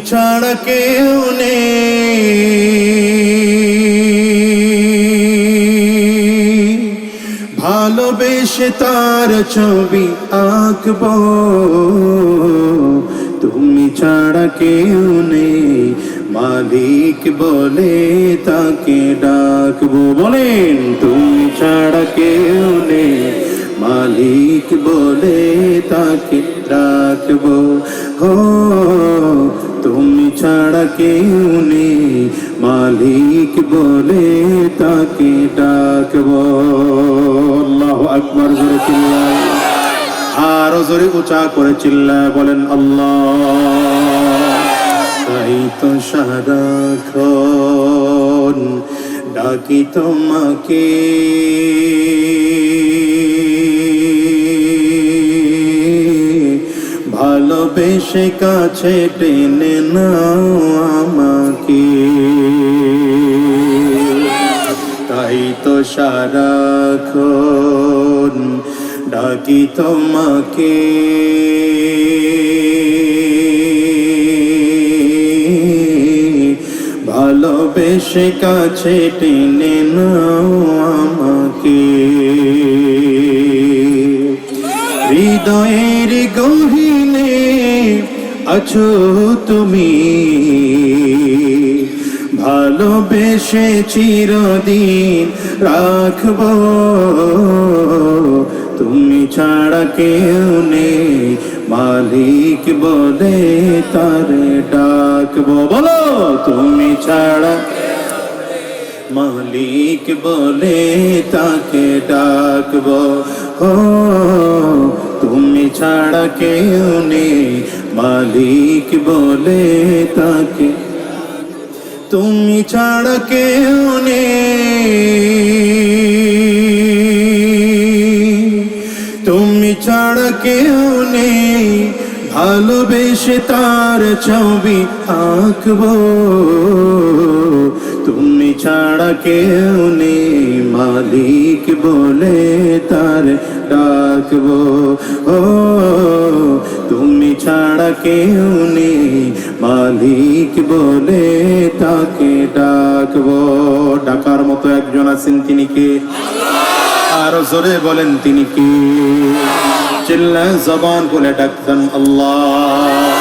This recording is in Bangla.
ছাড়া কেউ নেই ভালোবেসে তার ছবি আঁকব তুমি ছাড়া কেউ মালিক বলে তাকে ডাকবো বলেন তুমি ছাড়া কেউ মালিক বলে তাকে ডাকবো তুমি ছাড়া কেউ নেই। মালিক বলে তাকে ডাকবো। আল্লাহ আকবর, জোরে চিল্লায়। আরও জোরে উঁচা করে চিল্লায়, বলেন আল্লাহ। তাই তো সারাক্ষণ ডাকি তোমাকে। ভালোবেসে কাছে টেনে নাও আমাকে। তাই তো সারাক্ষণ ডাকি তোমাকে। ভালোবেসে কাছে টেনে নাও আমাকে। হৃদয়ের গহিনে আছো তুমি। ভালোবেসে চিরদিন রাখব। তুমি ছাড়া কেউ নেই, মালিক বলে তারে ডাকব। বলো, তুমি ছাড়া মালিক বলে তাকে ডাকব। ও ছাড়া কেউ নেই। মালিক বলে তাকে, তুমি ছাড়া কেউ নেই। তুমি ছাড়া কেউ নেই। ভালোবেসে তার ছবি আঁকব। তুমি ছাড়া কেউ নেই। মালিক বলে তার ডাকব। ও, তুমি ছাড়া কেউ নেই। মালিক বলে তাকে ডাকব। ডাকার মতো একজন আছেন তিনি কে? আরও জোরে বলেন তিনি কে? চিল্লা জবান বলে ডাকতেন আল্লাহ।